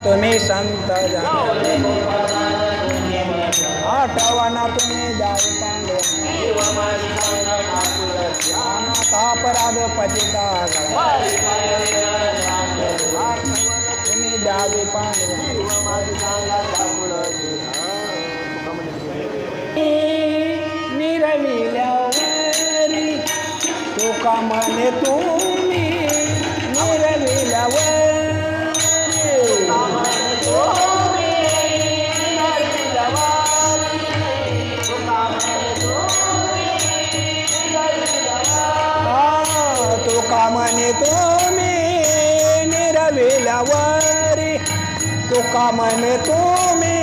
तुम्ही संत जन आठवणा तुम्ही द्यावे पांडव. अपराध पतिता तुम्ही द्यावे पांडव. निरविल्यावरी तुका म्हणे तुम्ही निरविल्यावर. तुम्ही निरविल्यावरी तो कामने तुम्ही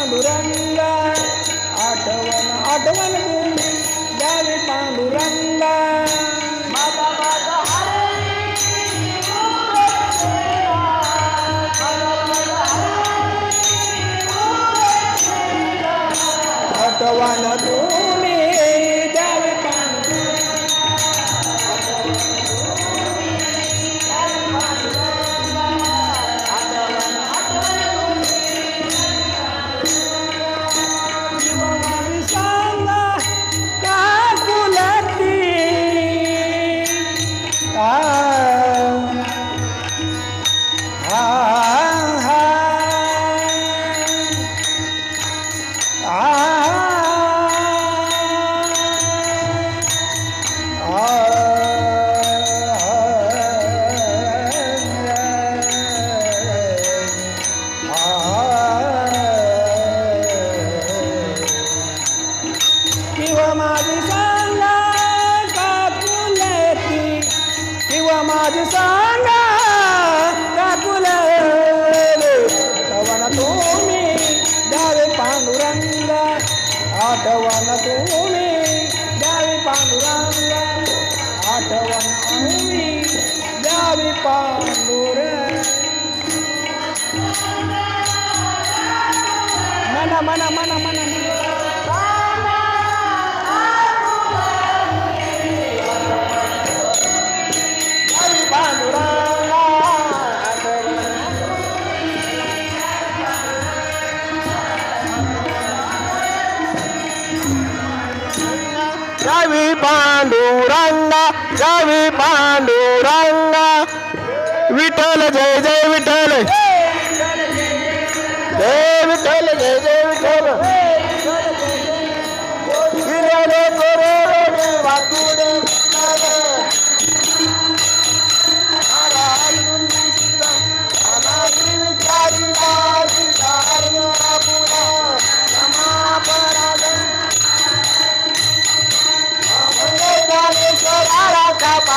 पांडुरंगा आठवण आठवण तुम्ही द्यावे पांडुरंगा आठवण तुम्ही Ah, ah, ah. ah सांगा काकुले आठवण तुम्ही द्यावे पांडुरंगा आठवण तुम्ही द्यावे पांडुरंगा आठवण तुम्ही द्यावी पांडुरंग. गावी पांडुरंगा गावी पांडुरंगा. विठ्ठल जय जय विठ्ठल विठ्ठल जय जय विठ्ठल.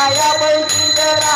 தாயாமை திங்கரா